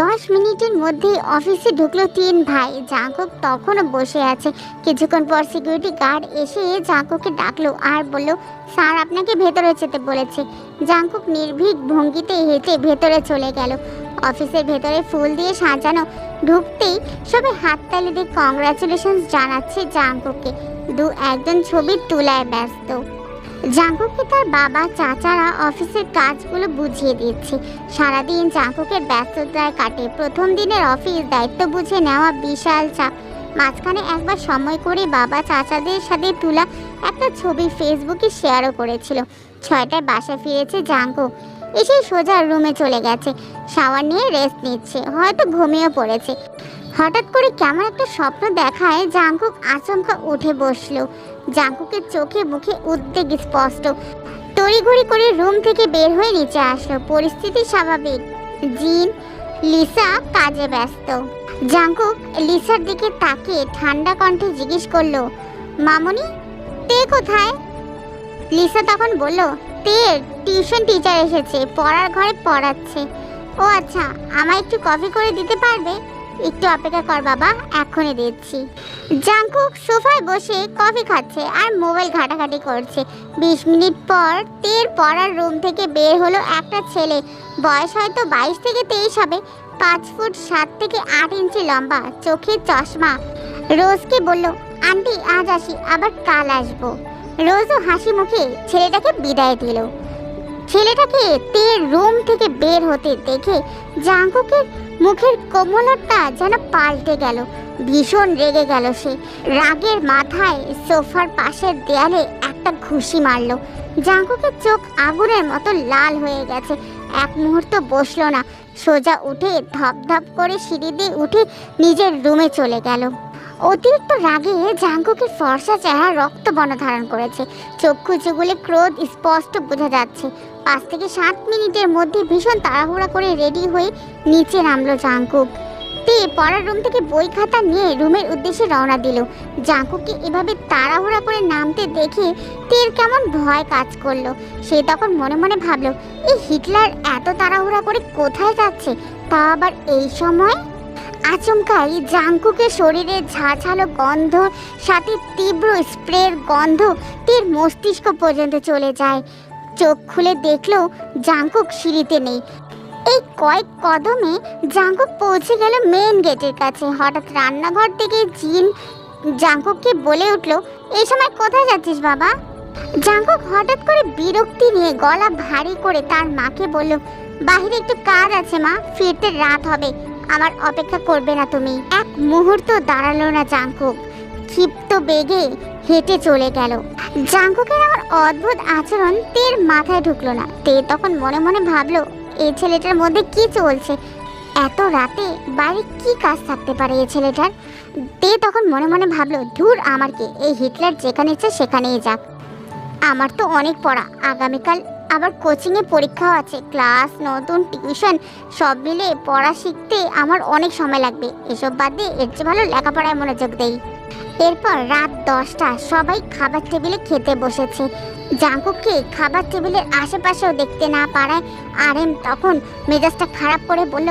দশ মিনিটের মধ্যেই অফিসে ঢুকলো তিন ভাই। জাঙ্কুক তখনও বসে আছে। কিছুক্ষণ পর সিকিউরিটি গার্ড এসে জাঙ্কুককে ডাকলো আর বলল, স্যার, আপনাকে ভেতরে যেতে বলেছে। জাঙ্কুক নির্ভীক ভঙ্গিতে হেঁটে ভেতরে চলে গেল। অফিসের ভেতরে ফুল দিয়ে সাজানো ঢুকতেই সবাই হাততালি দিয়ে কংগ্রাচুলেশন জানাচ্ছে জাঙ্কুককে। দু একজন ছবি তোলায় ব্যস্ত। জাঙ্কুককে তার বাবা, চাচারা অফিসের কাজগুলো বুঝিয়ে দিচ্ছে। সারাদিন জাঙ্কুকের ব্যস্ততায় কাটে। প্রথম দিনের অফিস দায়িত্ব বুঝে নেওয়া বিশাল চাপ। মাঝখানে একবার সময় করে বাবা চাচাদের সাথে তোলা একটা ছবি ফেসবুকে শেয়ারও করেছিল। ছয়টায় বাসা ফিরেছে জাঙ্কুক এসে সোজা রুমে চলে গেছে। শাওয়ার নিয়ে রেস্ট নিচ্ছে। হয়তো ঘুমিয়ে পড়েছে। হঠাৎ করে কেমন একটা স্বপ্ন দেখায় জাঙ্কুক আচমকা উঠে বসল। জাঙ্কুকের চোখে মুখে উদ্বেগ স্পষ্ট। তড়িঘড়ি করে রুম থেকে বের হয়ে নিচে আসলো। পরিস্থিতি স্বাভাবিক। জিন, লিসা কাজে ব্যস্ত। জাঙ্কুক লিসার দিকে তাকিয়ে ঠান্ডা কণ্ঠে জিজ্ঞেস করল, মামনি, তে কোথায়? লিসা তখন বলল, তে, টিউশন টিচার এসেছে, পড়ার ঘরে পড়াচ্ছে। ও আচ্ছা আমায় একটু কফি করে দিতে পারবে? একটু অপেক্ষা কর বাবা, এখনই দিচ্ছি। জাঙ্কুক সোফায় বসে কফি খাচ্ছে আর মোবাইল ঘাটাঘাটি করছে। বিশ মিনিট পর তের পড়ার রুম থেকে বের হলো একটা ছেলে। বয়স হয়তো বাইশ থেকে তেইশ হবে। পাঁচ ফুট সাত থেকে আট ইঞ্চি লম্বা, চোখে চশমা। রোজকে বলল, আন্টি, আজ আসি, আবার কাল আসব। রোজও হাসি মুখে ছেলেটাকে বিদায় দিল। ছেলেটাকে তের রুম থেকে বের হতে দেখে জাঙ্কুকের মুখের কোমলতা যেন পাল্টে গেল, ভীষণ রেগে গেল সে। রাগের মাথায় সোফার পাশের দেয়ালে একটা ঘুষি মারলো। জাঙ্কুকের চোখ আগুনের মতো লাল হয়ে গেছে। এক মুহূর্ত বসল না। সোজা উঠে ধপ ধপ করে সিঁড়ি দিয়ে উঠে নিজের রুমে চলে গেল। অতিরিক্ত রাগে জাঙ্কুকের ফর্সা চেহারা রক্ত বর্ণ ধারণ করেছে। চক্ষু চুগুলে ক্রোধ স্পষ্ট বোঝা যাচ্ছে। পাঁচ থেকে সাত মিনিটের মধ্যে ভীষণ তাড়াহুড়া করে রেডি হয়ে নিচে নামলো জাঙ্কুক। তে পড়ার রুম থেকে বই খাতা নিয়ে রুমের উদ্দেশ্যে রওনা দিল। জাঙ্কুককে এভাবে তাড়াহুড়া করে নামতে দেখে তের কেমন ভয় কাজ করল। সে তখন মনে মনে ভাবলো এই হিটলার এত তাড়াহুড়া করে কোথায় যাচ্ছে? তা আবার এই সময়? আচমকাই জাঙ্কুকের শরীরে ঝাঁঝালো গন্ধ, সাথে তীব্র স্প্রের গন্ধ তীর মস্তিষ্ক পর্যন্ত চলে যায়। চোখ খুলে দেখল জাঙ্কুক সিঁড়িতে নেই। এই কয়েক কদমে জাঙ্কুক পৌঁছে গেল মেন গেটের কাছে। হঠাৎ রান্নাঘর থেকে জিন জাঙ্কুককে বলে উঠল, এই সময় কোথায় যাচ্ছিস বাবা? জাঙ্কুক হঠাৎ করে বিরক্তি নিয়ে গলা ভারী করে তার মাকে বলল, বাহিরে একটু কাজ আছে মা, ফিরতে রাত হবে। আমার অপেক্ষা করবে না তুমি। এক মুহূর্ত দাঁড়াল না জাঙ্কুক। ক্ষিপ্ত বেগে হেঁটে চলে গেল। জাঙ্কুকের আমার অদ্ভুত আচরণ তের মাথায় ঢুকলো না। তে তখন মনে মনে ভাবলো এই ছেলেটার মধ্যে কি চলছে? এত রাতে বাড়ি কি কাজ থাকতে পারে এই ছেলেটার? তে তখন মনে মনে ভাবলো, ধুর আমার কি এই হিটলার যেখানে ইচ্ছে সেখানেই যাক। আমার তো অনেক পড়া, আগামীকাল আবার কোচিংয়ে পরীক্ষাও আছে, ক্লাস, নতুন টিউশন, সব মিলে পড়া শিখতে আমার অনেক সময় লাগবে। এসব বাদ দিয়ে এর চেয়ে ভালো লেখাপড়ায় মনোযোগ দেই। এরপর রাত দশটা, সবাই খাবার টেবিলে খেতে বসেছে। জাঙ্কুককে খাবার টেবিলের আশেপাশেও দেখতে না পারায় আরেম তখন মেজাজটা খারাপ করে বলল,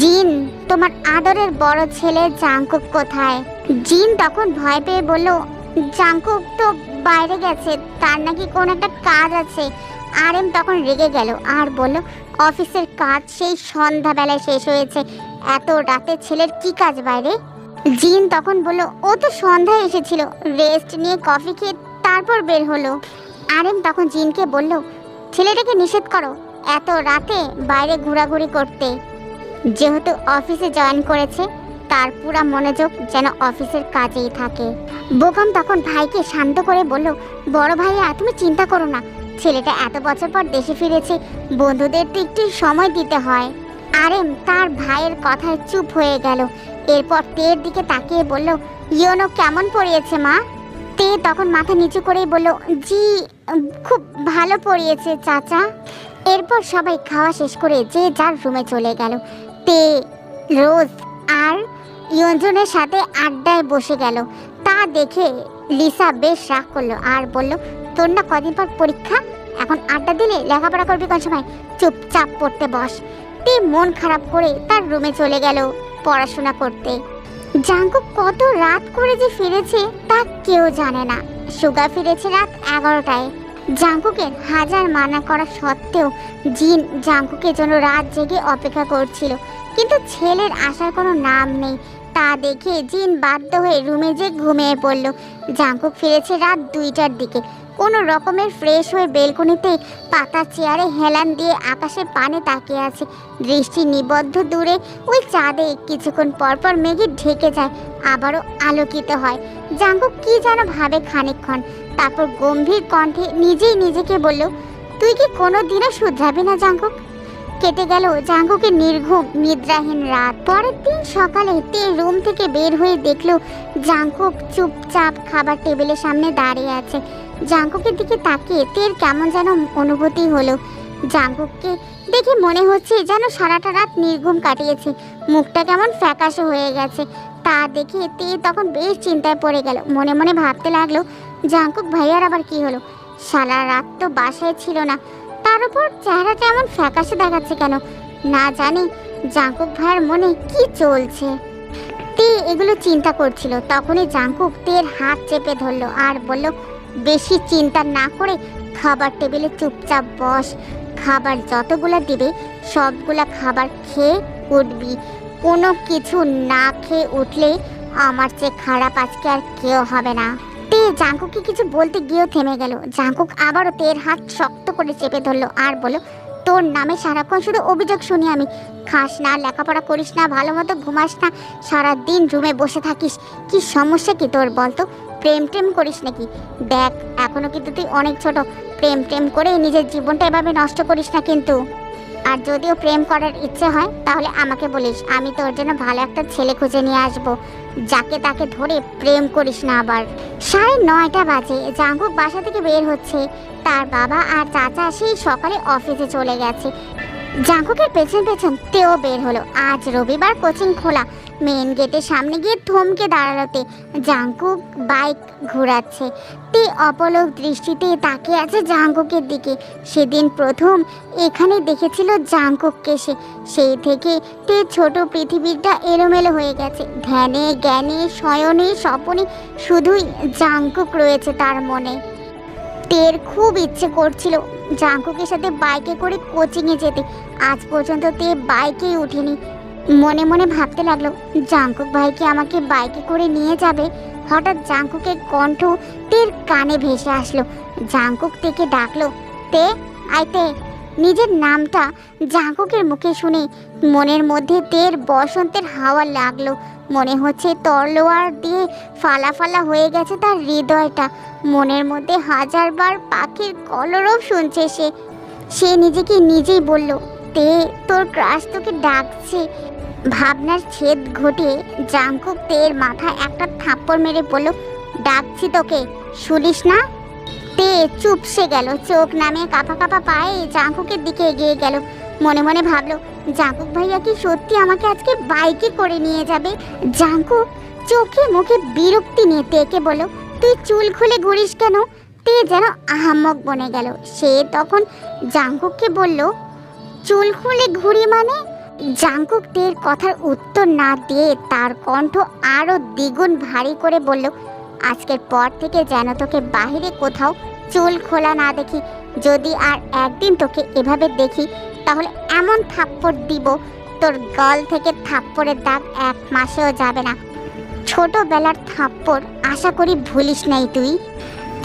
জিন, তোমার আদরের বড় ছেলে জাঙ্কুক কোথায়? জিন তখন ভয় পেয়ে বলল, জাঙ্কুক তো বাইরে গেছে, তার নাকি কোনো একটা কাজ আছে। আরেম তখন রেগে গেল আর বলল, অফিসের কাজ সেই সন্ধ্যাবেলায় শেষ হয়েছে। এত রাতে ছেলের কি কাজ বাইরে? জিন তখন বলল, ও তো সন্ধ্যায় এসেছিল। রেস্ট নিয়ে কফি খেয়ে তারপর বের হলো। আরেম তখন জিনকে বলল, ছেলেটাকে নিষেধ করো। এত রাতে বাইরে ঘোরাঘুরি করতে। যেহেতু অফিসে জয়েন করেছে, তার পুরা মনোযোগ যেন অফিসের কাজেই থাকে। বোকাম তখন ভাইকে শান্ত করে বলল, বড় ভাইয়া, তুমি চিন্তা করো না। ছেলেটা এত বছর পর দেশে ফিরেছে, বন্ধুদের তো একটু সময় দিতে হয়। আরেম, তার ভাইয়ের কথায় চুপ হয়ে গেল। এরপর তের দিকে তাকিয়ে বলল, ইয়োনো কেমন পড়িয়েছে মা? তে তখন মাথা নিচু করেই বলল, জি, খুব ভালো পড়িয়েছে, চাচা। এরপর সবাই খাওয়া শেষ করে যে যার রুমে চলে গেল। তে, রোজ আর ইয়ঞ্জনের সাথে আড্ডায় বসে গেল। তা দেখে লিসা বেশ রাগ করল আর বলল তোর না কদিন পর পরীক্ষা? এখন আড্ডা দিলে লেখাপড়া করবি কোন সময়? চুপচাপ পড়তে বস। তে মন খারাপ করে তার রুমে চলে গেল পড়াশোনা করতে। জাঙ্কু কত রাত করে যে ফিরেছে তা কেউ জানে না। সুগা ফিরেছে রাত এগারোটায়। জাঙ্কুকে হাজার মানা করা সত্ত্বেও জিন জাঙ্কুকে জন্য রাত জেগে অপেক্ষা করছিল। কিন্তু ছেলের আসার কোনো নাম নেই। তা দেখে জিন বাধ্য হয়ে রুমে যে ঘুমিয়ে পড়ল। জাঙ্কুক ফিরেছে রাত দুইটার দিকে। কোনো রকমের ফ্রেশ হয়ে বেলকনিতে পাতা চেয়ারে হেলান দিয়ে আকাশে পানে তাকিয়ে আছে। দৃষ্টি নিবদ্ধ দূরে ওই চাঁদে কিছুক্ষণ পরপর মেঘে ঢেকে যায়, আবারও আলোকিত হয়। জাঙ্গু কি যেন ভাবে খানিকক্ষণ, তারপর গম্ভীর কণ্ঠে নিজেই নিজেকে বলল, তুই কি কোনো দিনও শুধরাবি না জাঙ্কুক কেটে গেল জাঙ্কুকের নির্ঘুম, নিদ্রাহীন রাত। পরের দিন সকালে তে রুম থেকে বের হয়ে দেখল জাঙ্কুক চুপচাপ খাবার টেবিলের সামনে দাঁড়িয়ে আছে। জাঙ্কুকের দিকে তাকিয়ে তের কেমন যেন অনুভূতি হলো। জাঙ্কুককে দেখে মনে হচ্ছে যেন সারাটা রাত নির্ঘুম কাটিয়েছে। মুখটা কেমন ফ্যাকাশে হয়ে গেছে। তা দেখে তে তখন বেশ চিন্তায় পড়ে গেল। মনে মনে ভাবতে লাগল, জাঙ্কুক ভাইয়ার আবার কি হলো? সারা রাত তো বাসায় ছিল না। তার উপর চেহারাটা এমন ফ্যাকাশে দেখাচ্ছে কেন, না জানি জাঙ্কুক ভাইয়ের মনে কি চলছে। তে এগুলো চিন্তা করছিল, তখনই জাঙ্কুক তের হাত চেপে ধরলো আর বলল, বেশি চিন্তা না করে খাবার টেবিলে চুপচাপ বস। খাবার যতগুলো দিবে, সবগুলা খাবার খেয়ে উঠবি। কোনো কিছু না খেয়ে উঠলে আমার চেয়ে খারাপ আজকে আর কেউ হবে না। তে জাঙ্কুকে কিছু বলতে গিয়েও থেমে গেল। জাঙ্কুক আবারও তের হাত শক্ত করে চেপে ধরলো আর বলল, তোর নামে সারাক্ষণ শুধু অভিযোগ শুনি আমি। খাস না, লেখাপড়া করিস না ভালো মতো ঘুমাস না সারা দিন রুমে বসে থাকিস। কি সমস্যা কি তোর বলতো? প্রেম টেম করিস নাকি? দেখ, এখনও কিন্তু তুই অনেক ছোট। প্রেম টেম করে নিজের জীবনটা এভাবে নষ্ট করিস না কিন্তু। আর যদিও প্রেম করার ইচ্ছে হয়, তাহলে আমাকে বলিস, আমি তোর জন্য ভালো একটা ছেলে খুঁজে নিয়ে আসব, যাকে তাকে ধরে প্রেম করিস না আবার। সাড়ে নয়টা বাজে, জাঙ্গুক বাসা থেকে বের হচ্ছে। তার বাবা আর চাচা সেই সকালে অফিসে চলে গেছে। জাঙ্কুকের পেছন পেছন তেও বের হলো। আজ রবিবার কোচিং খোলা। মেন গেটের সামনে গিয়ে থমকে দাঁড়ালোতে। Jungkook bike ঘোরাচ্ছে। তে অপলক দৃষ্টিতে তাকিয়ে আছে জাঙ্কুকের দিকে। সেদিন প্রথম এখানে দেখেছিল জাঙ্কুককে সে। সেই থেকে তে ছোট পৃথিবীটা এলোমেলো হয়ে গেছে। ধ্যানে, জ্ঞানে, শয়নে, স্বপনে শুধুই জাঙ্কুক রয়েছে তার মনে। তের খুব ইচ্ছে করছিল জাঙ্কুকের সাথে বাইকে করে কোচিংয়ে যেতে। আজ পর্যন্ত তে বাইকেই উঠেনি। মনে মনে ভাবতে লাগল জাঙ্কুক ভাইকে আমাকে বাইকে করে নিয়ে যাবে? হঠাৎ জাঙ্কুকের কণ্ঠ তের কানে ভেসে আসলো। জাঙ্কুক তেকে ডাকলো, তে আইতে নিজের নামটা জাঙ্কুকের মুখে শুনে মনের মধ্যে তের বসন্তের হাওয়া লাগল। মনে হচ্ছে তরলোয়ার দিয়ে ফালা ফালা হয়ে গেছে তার হৃদয়টা। মনের মধ্যে হাজারবার পাখির কলরব শুনছে সে। সে নিজেকে নিজেই বলল, তে, তোর ক্রাশ তোকে ডাকছে। ভাবনার ছেদ ঘটে জাঙ্কুক তের মাথায় একটা থাপ্পড় মেরে বলল, ডাকছি তোকে, শুনিস না? তে চুপসে গেল, চোখ নামিয়ে কাঁপা কাঁপা পায়ে জাঙ্কুকের দিকে এগিয়ে গেল। মনে মনে ভাবলো জাঙ্কুক ভাইয়া কি সত্যি আমাকে আজকে বাইকে করে নিয়ে যাবে? জাঙ্কুক চোখে মুখে বিরক্তি নিয়ে তেকে বলো তুই চুল খুলে ঘুরিস কেন? তে যেন আহাম্মক বনে গেল। সে তখন জাঙ্কুককে বলল, চুল খুলে ঘুরি মানে? জাঙ্কুক তের কথার উত্তর না দিয়ে তার কণ্ঠ আরও দ্বিগুণ ভারী করে বলল, আজকের পর থেকে যেন তোকে বাহিরে কোথাও চুল খোলা না দেখি। যদি আর একদিন তোকে এভাবে দেখি, তাহলে এমন থাপ্পড় দিব, তোর গল থেকে থাপ্পড়ের দাগ এক মাসেও যাবে না। ছোটবেলার থাপ্পড় আশা করি ভুলিস নাই তুই।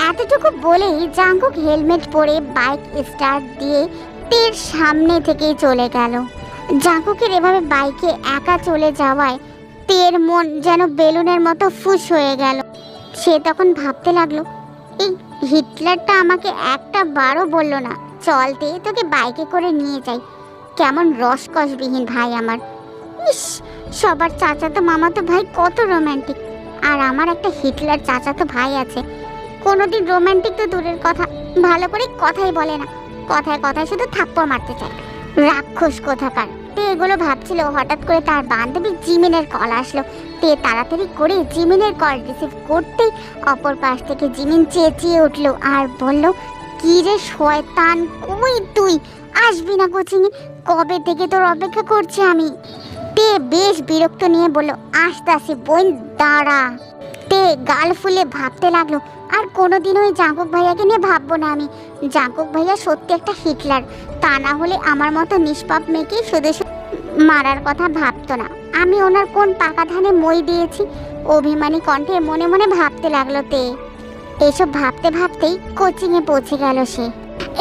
এতটুকু বলেই জাঙ্কুক হেলমেট পরে বাইক স্টার্ট দিয়ে তীর সামনে থেকেই চলে গেল। জাঙ্কুকের এভাবে বাইকে একা চলে যাওয়ায় তের মন যেন বেলুনের মতো ফুস হয়ে গেল। সে তখন ভাবতে লাগল, এই হিটলারটা আমাকে একটা বারও বলল না, চল তে, তোকে বাইকে করে নিয়ে যাই। কেমন রসকসবিহীন ভাই আমার। ইস, সবার চাচাতো মামাতো ভাই কত রোম্যান্টিক আর আমার একটা হিটলার চাচাতো ভাই আছে। কোনোদিন রোম্যান্টিক তো দূরের কথা, ভালো করে কথাই বলে না। কথায় কথায় শুধু থাপ্পড় মারতে চায়। রাক্ষস কোথাকার। এগুলো ভাবছিল, হঠাৎ করে তার বান্ধবী জিমিনের কল আসলো। তে তাড়াতাড়ি করে জিমিনের কল রিসিভ করতেই অপর পাশ থেকে জিমিন চেঁচিয়ে উঠল আর বলল, কি রে শয়তান, কই তুই? আসবি না কোচিংয়ে? কবে থেকে তোর অপেক্ষা করছি আমি? তে বেশ বিরক্ত নিয়ে বলল, আস্তে আস্তে, বোন, দাঁড়া। তে গাল ফুলে ভাবতে লাগল, আর কোনোদিনও ওই জাঙ্কুক ভাইয়াকে নিয়ে ভাববো না আমি। জাঙ্কুক ভাইয়া সত্যি একটা হিটলার। তা না হলে আমার মতো নিষ্পাপ মেয়েকে শুধু মারার কথা ভাবতো না। আমি ওনার কোন পাকা ধানে মই দিয়েছি, অভিমানী কণ্ঠে মনে মনে ভাবতে লাগল তে। এসব ভাবতে ভাবতেই কোচিংয়ে পৌঁছে গেল সে।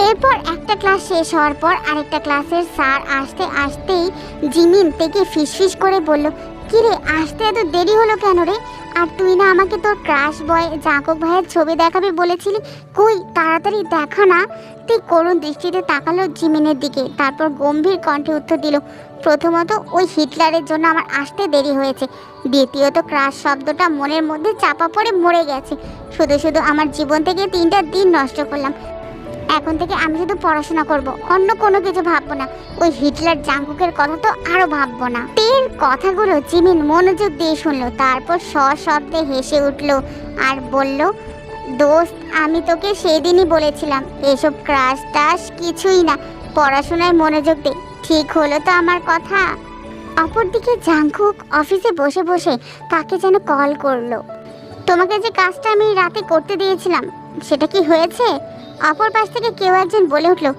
এরপর একটা ক্লাস শেষ হওয়ার পর আরেকটা ক্লাসের স্যার আসতে আসতেই জিমিন থেকে ফিসফিস করে বলল কিরে, আসতে এত দেরি হলো কেন রে? আর তুই না আমাকে তোর ক্রাশ বয় জাঁকক ভাইয়ের ছবি দেখাবি বলেছিলি? কই, তাড়াতাড়ি দেখা না। তুই করুণ দৃষ্টিতে তাকালো জিমিনের দিকে, তারপর গম্ভীর কণ্ঠে উত্তর দিল, প্রথমত ওই হিটলারের জন্য আমার আসতে দেরি হয়েছে। দ্বিতীয়ত ক্রাশ শব্দটা মনের মধ্যে চাপা পড়ে মরে গেছে। শুধু শুধু আমার জীবন থেকে তিনটা দিন নষ্ট করলাম। এখন থেকে আমি শুধু পড়াশোনা করব। অন্য কোনো কিছু ভাববো না। ওই হিটলার জাঙ্কুকের কথা তো আরও ভাববো না। তের কথাগুলো জিমিন মনোযোগ দিয়ে শুনলো, তারপর সশব্দে হেসে উঠল আর বলল, দোস্ত, আমি তোকে সেদিনই বলেছিলাম, এসব ক্রাশ টাশ কিছুই না, পড়াশোনায় মনোযোগ দে। ঠিক হলো তো আমার কথা? অপরদিকে জাঙ্কুক অফিসে বসে বসে কাকে যেন কল করল, তোমাকে যে কাজটা আমি রাতে করতে দিয়েছিলাম, সেটা কি হয়েছে? অপর পাশ থেকে কেউ একজন বলে উঠল,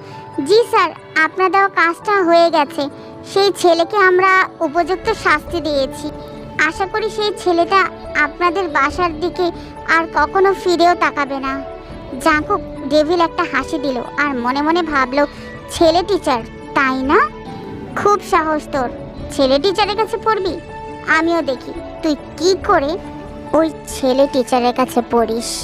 জি স্যার, আপনার দেওয়া কাজটা হয়ে গেছে। সেই ছেলেকে আমরা উপযুক্ত শাস্তি দিয়েছি। আশা করি সেই ছেলেটা আপনাদের বাসার দিকে আর কখনো ফিরেও তাকাবে না। জাঁকুক ডেভিল একটা হাসি দিল আর মনে মনে ভাবলো, ছেলে টিচার, তাই না? খুব সাহস তোর। ছেলে টিচারের কাছে পড়বি? আমিও দেখি। তুই কি করে ওই ছেলে টিচারের কাছে পড়িস?